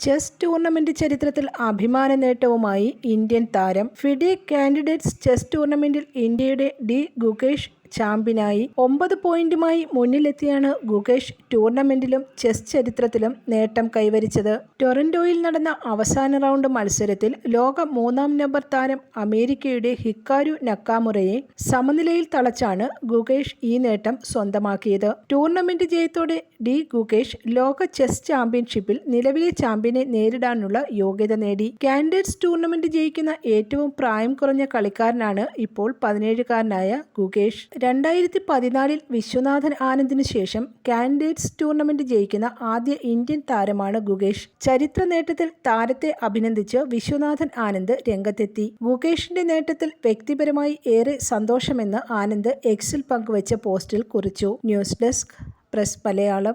Chess tournament ചരിത്രത്തിൽ അഭിമാന നേട്ടവുമായി Indian താരം ഫിഡി കാൻഡിഡേറ്റ്സ് ചെസ് ടൂർണമെന്റിൽ ഇന്ത്യയുടെ ഡി ഗുകേഷ് ചാമ്പ്യനായി ഒമ്പത് പോയിന്റുമായി മുന്നിലെത്തിയാണ് ഗുകേഷ് ടൂർണമെന്റിലും ചെസ് ചരിത്രത്തിലും നേട്ടം കൈവരിച്ചത്. ടൊറന്റോയിൽ നടന്ന അവസാന റൗണ്ട് മത്സരത്തിൽ ലോക മൂന്നാം നമ്പർ താരം അമേരിക്കയുടെ ഹിക്കാരു നക്കാമുറയെ സമനിലയിൽ തളച്ചാണ് ഗുകേഷ് ഈ നേട്ടം സ്വന്തമാക്കിയത്. ടൂർണമെന്റ് ജയത്തോടെ ഡി ഗുകേഷ് ലോക ചെസ് ചാമ്പ്യൻഷിപ്പിൽ നിലവിലെ ചാമ്പ്യനെ നേരിടാനുള്ള യോഗ്യത നേടി. കാൻഡിഡേറ്റ്സ് ടൂർണമെന്റ് ജയിക്കുന്ന ഏറ്റവും പ്രായം കുറഞ്ഞ കളിക്കാരനാണ് ഇപ്പോൾ പതിനേഴുകാരനായ ഗുകേഷ്. രണ്ടായിരത്തി പതിനാലിൽ വിശ്വനാഥൻ ആനന്ദിനു ശേഷം കാൻഡിഡേറ്റ്സ് ടൂർണമെന്റ് ജയിക്കുന്ന ആദ്യ ഇന്ത്യൻ താരമാണ് ഗുകേഷ്. ചരിത്ര നേട്ടത്തിൽ താരത്തെ അഭിനന്ദിച്ച് വിശ്വനാഥൻ ആനന്ദ് രംഗത്തെത്തി. ഗുകേഷിന്റെ നേട്ടത്തിൽ വ്യക്തിപരമായി ഏറെ സന്തോഷമെന്ന് ആനന്ദ് എക്സിൽ പങ്കുവച്ച പോസ്റ്റിൽ കുറിച്ചു. News desk press Malayalam.